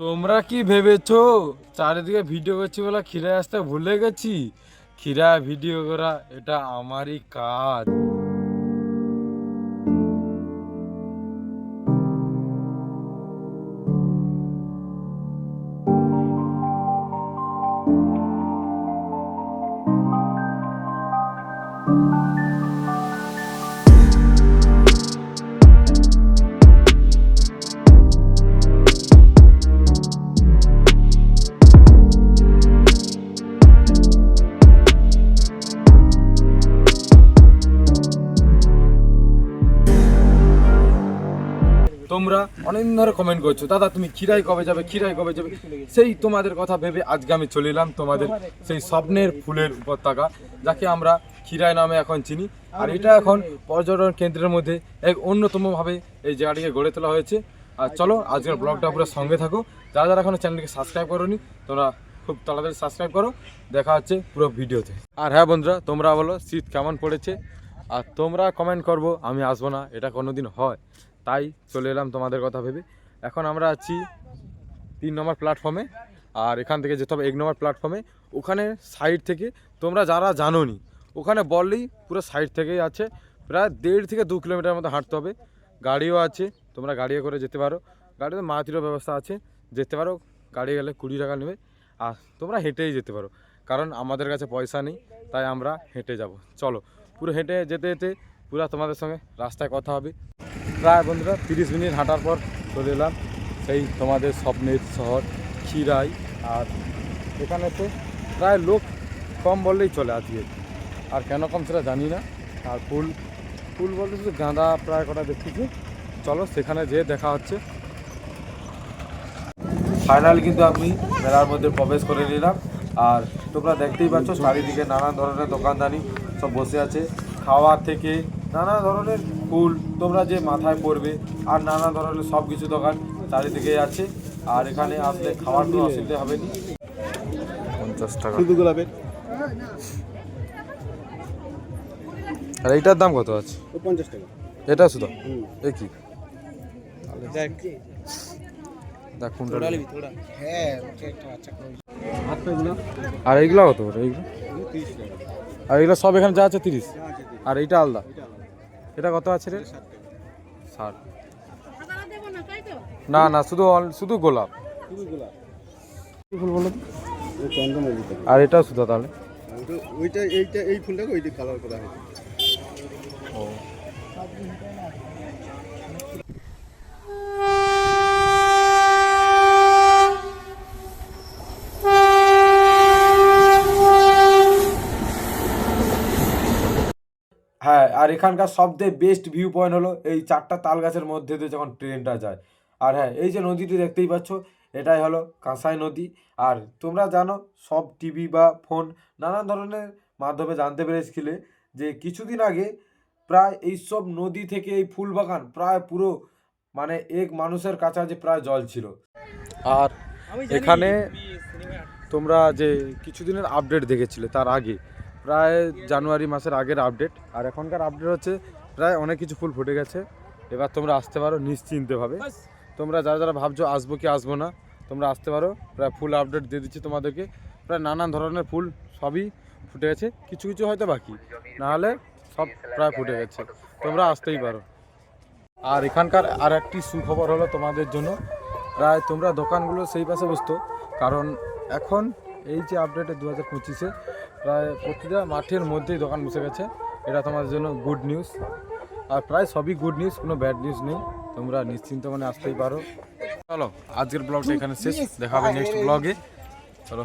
তোমরা কি ভেবেছ? চারিদিকে ভিডিও করছি বলে খিরা আসতে ভুলে গেছি? খিরা ভিডিও করা এটা আমারই কাজ। তোমরা অনেকদিন ধরে কমেন্ট করছ। দাদা, তুমি খিরাই কবে যাবে খিরাই কবে যাবে? সেই তোমাদের কথা ভেবে আজকে আমি চলে এলাম তোমাদের সেই স্বপ্নের ফুলের উপত্যকা, যাকে আমরা খিরাই নামে এখন চিনি। আর এটা এখন পর্যটন কেন্দ্রের মধ্যে এক অন্যতমভাবে এই জায়গাটিকে গড়ে তোলা হয়েছে। আর চলো, আজকের ব্লগটা পুরো সঙ্গে থাকো। যারা যারা এখনও চ্যানেলকে সাবস্ক্রাইব করোনি, তোমরা খুব তাড়াতাড়ি সাবস্ক্রাইব করো। দেখা হচ্ছে পুরো ভিডিওতে। আর হ্যাঁ বন্ধুরা, তোমরা বলো শীত কেমন পড়েছে? আর তোমরা কমেন্ট করব, আমি আসব না, এটা কোনোদিন হয়। তাই চলে এলাম তোমাদের কথা ভেবে। এখন আমরা আছি তিন নম্বর প্ল্যাটফর্মে আর এখান থেকে যেতে হবে এক নম্বর প্ল্যাটফর্মে ওখানে সাইড থেকে তোমরা যারা জানো নি ওখানে বললেই পুরো সাইড থেকেই আছে। প্রায় দেড় থেকে দু কিলোমিটার মতো হাঁটতে হবে। গাড়িও আছে, তোমরা গাড়িও করে যেতে পারো। গাড়িতে মাটিরও ব্যবস্থা আছে, যেতে পারো। গাড়ি গেলে কুড়ি টাকা নেবে। আর তোমরা হেঁটেই যেতে পারো, কারণ আমাদের কাছে পয়সা নেই, তাই আমরা হেঁটে যাব। চলো, পুরো হেঁটে যেতে যেতে পুরো তোমাদের সঙ্গে রাস্তায় কথা হবে। প্রায় বন্ধুরা তিরিশ মিনিট হাঁটার পর চলে এলাম সেই তোমাদের স্বপ্নের শহর খিরাই। আর এখানে তো প্রায় লোক কম বললেই চলে আজকে। আর কেন কম সেটা জানি না। আর ফুল ফুল বলতে শুধু গাঁদা প্রায় কটা দেখতেছি। চলো সেখানে যেয়ে দেখা হচ্ছে। ফাইনাল কিন্তু আমি মেলার মধ্যে প্রবেশ করে নিলাম। আর তোমরা দেখতেই পাচ্ছ, চারিদিকে নানান ধরনের দোকানদানি সব বসে আছে। খাওয়া থেকে নানা ধরনের ফুল তোমরা যে মাথায় পড়বে আর নানা ধরনের সব কিছু দোকান চারিদিকে আছে। আর এখানে আসলে খাওয়ার কোনো অসুবিধা হবে না। পঞ্চাশ টাকা। শুধু গোলাপের? আর এইটার দাম কত আছে? পঞ্চাশ টাকা। এটা শুধু? এ কি? হ্যাঁ আর এইগুলো কত এইগুলো? আর এগুলো সব এখানে যা আছে তিরিশ? আর এইটা আলাদা। এটা কত আছে রে? ষাট। না না না শুধু অল- শুধু গোলাপ। শুধু গোলাপ ফুল বলো আর এটাও শুধু তাহলে? ওইটা ওইটা এইটা এই ফুলটাকে ওইটা কালার করা হয়েছে। ও। হ্যাঁ আর এখানকার সবথেকে বেস্ট ভিউ পয়েন্ট হলো এই চারটা তাল গাছের মধ্যে দিয়ে যখন ট্রেনটা যায়। আর হ্যাঁ এই যে নদীটি দেখতেই পাচ্ছ এটাই হলো কাঁসাই নদী। আর তোমরা জানো সব টিভি বা ফোন নানান ধরনের মাধ্যমে জানতে পেরেছিলে যে কিছুদিন আগে প্রায় এইসব নদী থেকে এই ফুল বাগান প্রায় পুরো মানে এক মানুষের কাছাকাছি প্রায় জল ছিল। আর এখানে তোমরা যে কিছুদিনের আপডেট দেখেছিলে তার আগে প্রায় জানুয়ারি মাসের আগের আপডেট আর এখনকার আপডেট হচ্ছে, প্রায় অনেক কিছু ফুল ফুটে গেছে। এবার তোমরা আসতে পারো নিশ্চিন্তভাবে তোমরা যারা যারা ভাবছ আসব কি আসব না, তোমরা আসতে পারো। প্রায় ফুল আপডেট দিয়ে দিচ্ছি তোমাদেরকে। প্রায় নানান ধরনের ফুল সবই ফুটে গেছে। কিছু কিছু হয়তো বাকি, নাহলে সব প্রায় ফুটে গেছে। তোমরা আসতেই পারো। আর এখানকার আর একটি সুখবর হলো তোমাদের জন্য। প্রায় তোমরা দোকানগুলো সেই পাশে বসতো। কারণ এখন এই যে আপডেটে দু হাজার পঁচিশে প্রায় প্রতিটা মাঠের মধ্যেই দোকান বসে গেছে। এটা তোমাদের জন্য গুড নিউজ আর প্রায় সবই গুড নিউজ কোনো ব্যাড নিউজ নেই। তোমরা নিশ্চিন্ত মানে আসতেই পারো। চলো আজকের ব্লগটা এখানে শেষ। দেখা হবে নেক্সট ব্লগে চলো।